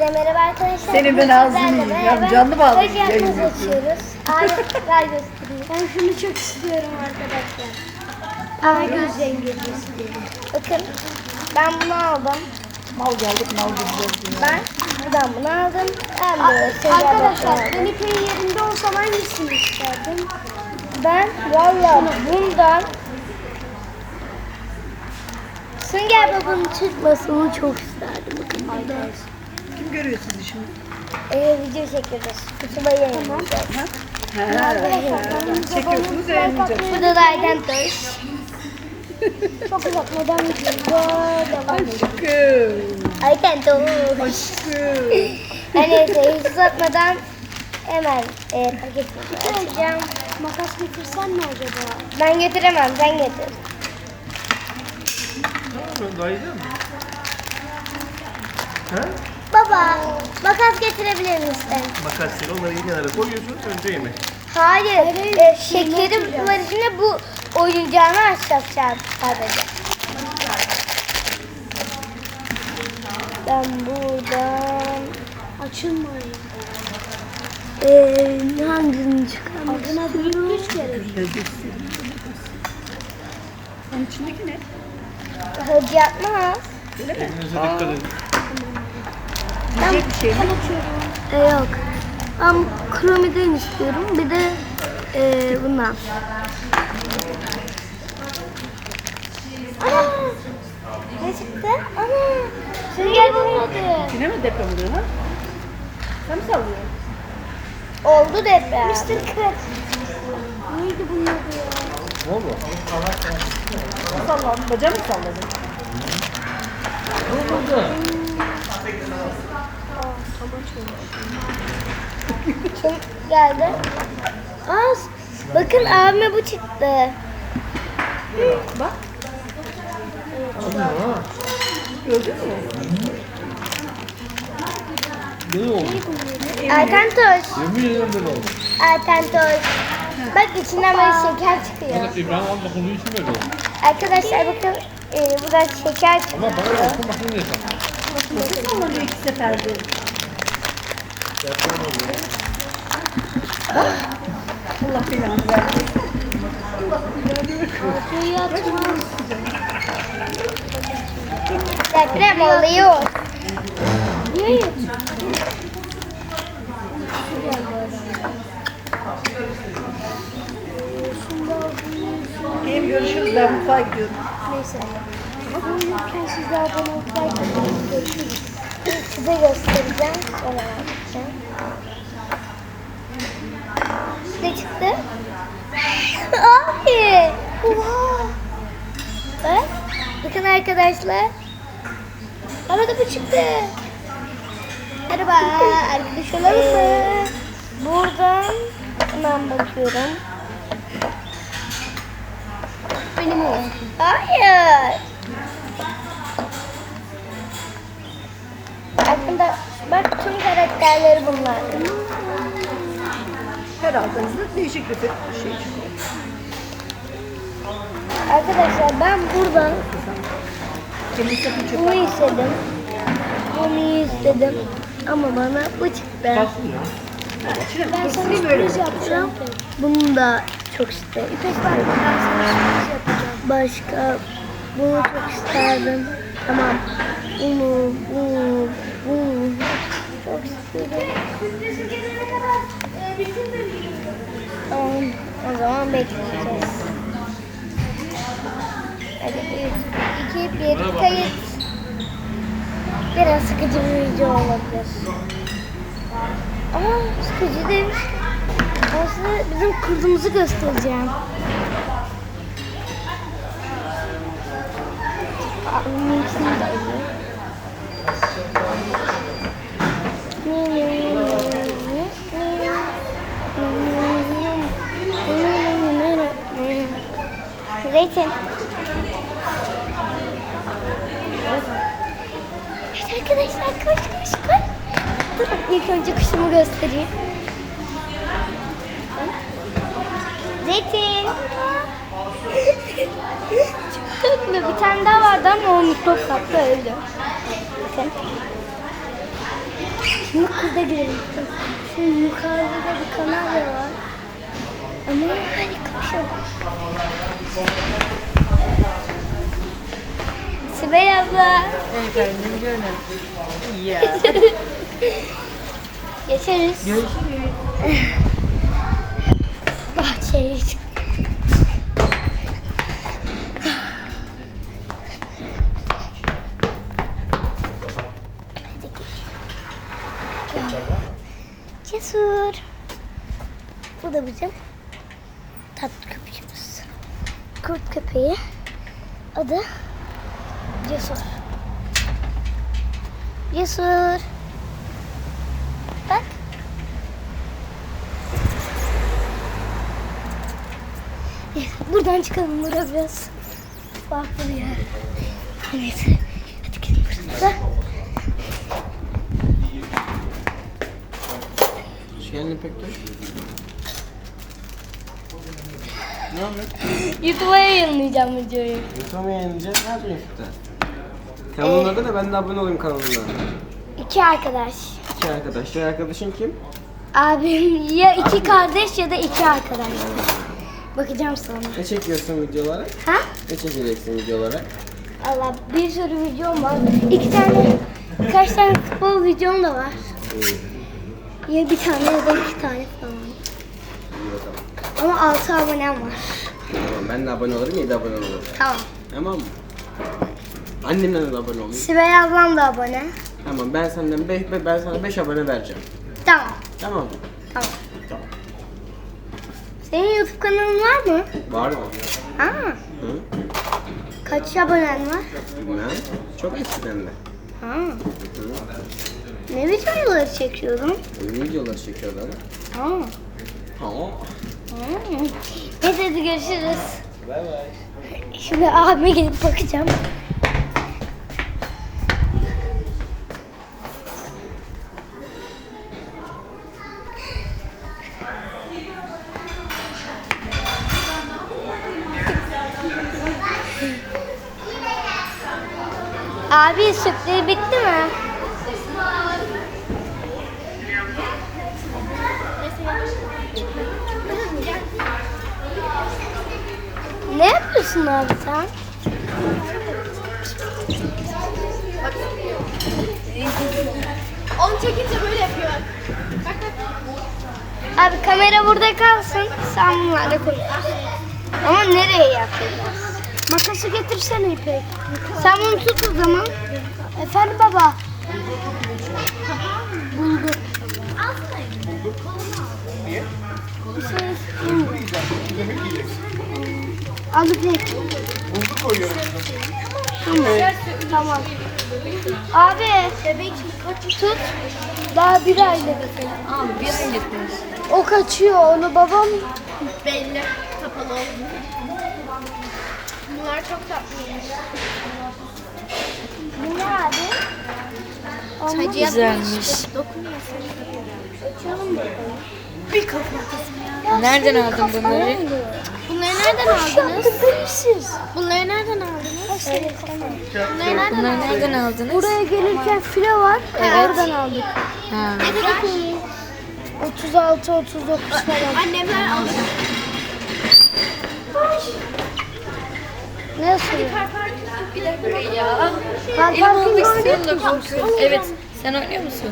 Hepinize merhaba arkadaşlar. Senin ben ağzını Ya canlı bağlı yapımızı yapıyorum. açıyoruz. Abi ver göstereyim. Ben şunu çok istiyorum arkadaşlar. Ama göz rengi istiyorum. Bakın ben bunu aldım. Mal geldik mal diyor. Ben buradan bunu aldım. Ben böyle Arkadaşlar Felipe'nin yerinde olsam hangisini isterdim? Ben valla bundan Sünger Baba'nın çıkmasını çok isterdim. Bakın burada. Kim görüyor sizi şimdi? Ee, video çekiyoruz. Kutuba yayınlayacağız. Ha, çekiyorsunuz yayınlayacaksınız. Burada da Ayten Toş. Çok devam edelim. Aşkım. Ayten Toş. Aşkım. Ben neyse hiç uzatmadan hemen e, paketini açacağım. Makas getirsen mi acaba? Ben getiremem, sen getir. Ben daha yiyecek misin? He? Baba, makas getirebilir misin? Makasları onları iyi kenara koyuyorsun önce yemek. Hayır, e, şekerim var içinde bu oyuncağını açacağım sadece. Ben buradan açılmıyor. Ee, hangisini çıkarmak istiyorum? Üç kere. Onun içindeki ne? Hadi yapmaz. Elinize dikkat edin. Yiyecek bir şey mi? Ee, yok. Ben kromiden istiyorum. Bir de e, bundan. Ana! Ne çıktı? Ana! Sünger bulmadı. Yine mi deprem oluyor ha? Sen mi sallıyorsun? Oldu deprem. Mr. Kıt. Neydi bunun adı ya? Ne oldu? Salladın? Bacağı mı salladın? Geldi? Aa, bakın abime bu çıktı. Bak. Gördün mü? Ne oldu? Yemin ederim. Bak içinden böyle şeker çıkıyor. Bak İbrahim abi dokunduğu için böyle oldu. Arkadaşlar bakın e, buradan şeker çıkıyor. Ama bana bakın bakın diye sana. Nasıl sallanıyor iki seferde? Deprem oluyor. Niye? Görüşürüz. Ben mutfağa gidiyorum. Neyse. Uyurken size abone olmayı görüşürüz. Size göstereceğim. Sonra yapacağım. Ne çıktı? Abi. Oha. Bak. Bakın arkadaşlar. Bana da bu çıktı. Merhaba. Arkadaş olalım mı? Buradan hemen bakıyorum. Benim o. Hayır. Aslında bak tüm karakterleri bunlar. Her aldığınızda değişik bir şey çıkıyor. Arkadaşlar ben buradan bunu istedim. Bunu istedim. Ama bana bu çıktı. Ben sana sürpriz yapacağım. Bunu da çok istedim. İpek var ben sana sürpriz yapacağım. Başka bunu çok isterdim. Tamam. Bunu, bunu, bunu çok. Tamam. O zaman bekleyeceğiz. Hadi 3, 2, 1, kayıt. Biraz sıkıcı bir video olabilir. Ama sıkıcı demiş. Aslında bizim kurdumuzu göstereceğim. İkisini de alayım. Zeytin. Evet arkadaşlar koş koş koş. Dur ilk önce kuşumu göstereyim. Zeytin. Çok tatlı. Bir tane daha vardı ama o mikrop kaptı öldü. Bakın. Yukarıda girelim. Şu yukarıda da bir kanarya var. Ama harika bir şey. Sibel abla. Efendim canım. Ya. Geçeriz. Görüşürüz. Bahçeye çık. Cesur. Bu da bizim tatlı köpeğimiz. Kurt köpeği. Adı Cesur. Cesur. Bak. Buradan çıkalım. Burada biraz farklı bir. Neyse. Hadi gidelim buradan. Hoş geldin İpek'te. Ne haber? YouTube'a yayınlayacağım videoyu. YouTube'a mı yayınlayacağız? Ne yapıyorsun YouTube'da? Kanalın adı ne? Ben de abone olayım kanalına. İki arkadaş. İki arkadaş. Diğer arkadaşın kim? Abim ya iki kardeş ya da iki arkadaş. Bakacağım sonra. Ne çekiyorsun video olarak? Ha? Ne çekeceksin video olarak? Allah bir sürü videom var. İki tane, birkaç tane futbol videom da var. İyi. Ya bir tane ya da iki tane falan. Ama altı abonem var. Tamam ben de abone olurum, yedi abone olurum. Tamam. Tamam mı? Annemden de abone olayım. Sibel ablam da abone. Tamam ben senden beş, ben sana 5 abone vereceğim. Tamam. Tamam mı? Tamam. Tamam. Senin YouTube kanalın var mı? Var mı? Ha. Hı? Kaç abonen var? Bilmem. Çok eskiden de. Ha. Ne videoları çekiyordun? Oyun videoları çekiyorlar. Ha. Ha. Hmm. Hadi görüşürüz. Bay bay. Şimdi abime gidip bakacağım. Abi sürpriz bitti mi? Yapıyorsun abi sen? Onu çekince böyle yapıyor. Bak bak. Abi kamera burada kalsın. Sen bunlarla konuş. Ama nereye yapacağız? Makası getirsene İpek. Sen bunu tut o zaman. Efendim baba. Bulduk. Alıp ne? Bulduk koyuyorum. Tamam. Abi. Tut. Daha bir aylık. Abi bir aylık? O kaçıyor. Onu babam Belli. Kapalı oldu. Bunlar çok tatlıymış. Bu ne abi? Olmaz. Güzelmiş. Dokunuyor Açalım bakalım. Bir ya. Nereden aldın bunları? Bunları nereden aldınız? Yaptıklarısız. Bunları nereden aldınız? Bunları nereden Bunları aldınız? nereden aldınız? Buraya gelirken file var. Oradan aldık. Ha. Ne kadar? 36 39 falan. Annemler aldı. Nasıl? Bir dakika ya. Ben Elim olmak istiyorum da korkuyorum. Evet. Sen oynuyor musun?